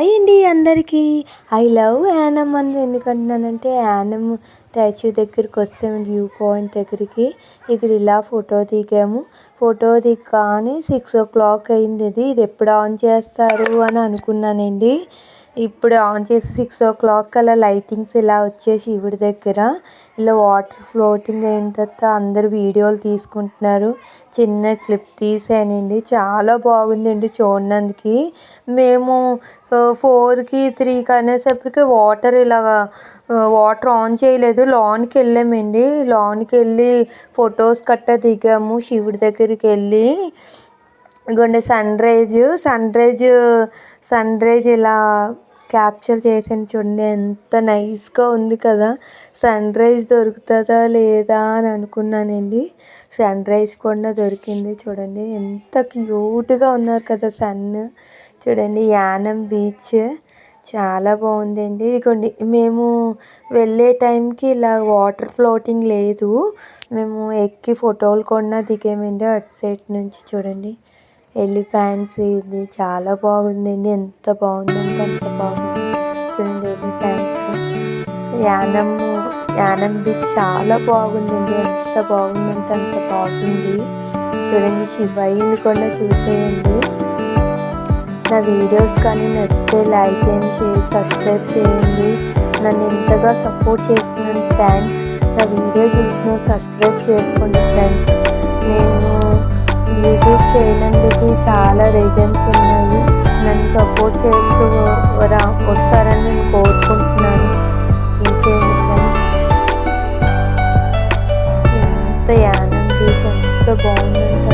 Hi అండి అందరికీ. I love annum అని ఎందుకంటున్నానంటే యానమ్ స్టాచ్యూ దగ్గరికి వచ్చాము వ్యూ పాయింట్ దగ్గరికి ఇక్కడ ఇలా ఫోటో దిగాము. ఫోటో దిగ్గానే సిక్స్ ఓ క్లాక్ అయింది. ఇది ఇది ఎప్పుడు ఆన్ చేస్తారు అని అనుకున్నానండి. ఇప్పుడు ఆన్ చేసి సిక్స్ ఓ క్లాక్ అలా లైటింగ్స్ ఇలా వచ్చేసి శివుడి దగ్గర. ఇలా వాటర్ ఫ్లోటింగ్ అయిన తర్వాత అందరు వీడియోలు తీసుకుంటున్నారు. చిన్న క్లిప్ తీసానండి చాలా బాగుందండి చూడడానికి మేము ఫోర్కి త్రీకి అనేసరికి వాటర్ ఇలాగా వాటర్ ఆన్ చేయలేదు. లాన్కి వెళ్ళామండి. లాన్కి వెళ్ళి ఫొటోస్ కట్ట దిగాము శివుడి దగ్గరికి వెళ్ళి. ఇదిగోండి sunrise sunrise sunrise ఇలా క్యాప్చర్ చేసాను చూడండి ఎంత నైస్గా ఉంది కదా. సన్ రైజ్ దొరుకుతుందా లేదా అని అనుకున్నానండి. సన్ రైజ్ కూడా దొరికింది చూడండి ఎంత క్యూట్గా ఉన్నారు కదా సన్. చూడండి యానం బీచ్ చాలా బాగుందండి. ఇదిగోండి మేము వెళ్ళే టైంకి ఇలా వాటర్ ఫ్లోటింగ్ లేదు. మేము ఎక్కి ఫోటోలు కూడా దిగామండి అటు సైడ్ నుంచి చూడండి. ఎలిఫెంట్స్ ఇది చాలా బాగుందండి. ఎంత బాగుందంటే అంత బాగుంది. చూడండి ఎలిఫెంట్స్. యానం యానం బీచ్ చాలా బాగుందండి. ఎంత బాగుందంటే అంత బాగుంది. చూడండి శివయ్యని కూడా చూసేయండి. నా వీడియోస్ కానీ నచ్చితే లైక్ అండ్ షేర్ సబ్స్క్రైబ్ చేయండి. నన్ను ఎంతగా సపోర్ట్ చేస్తున్నాను ఫ్యాన్స్ నా వీడియో చూసిన సబ్స్క్రైబ్ చేసుకోండి ఫ్రెండ్స్. నేను యూట్యూబ్ చేయనందుకు చాలా రీజన్స్ ఉన్నాయి. నన్ను సపోర్ట్ చేస్తూ రా వస్తారని నేను కోరుకుంటున్నాను. చూసేయండి ఫ్రెండ్స్ ఎంత యానం బీచ్ ఎంత బాగుంది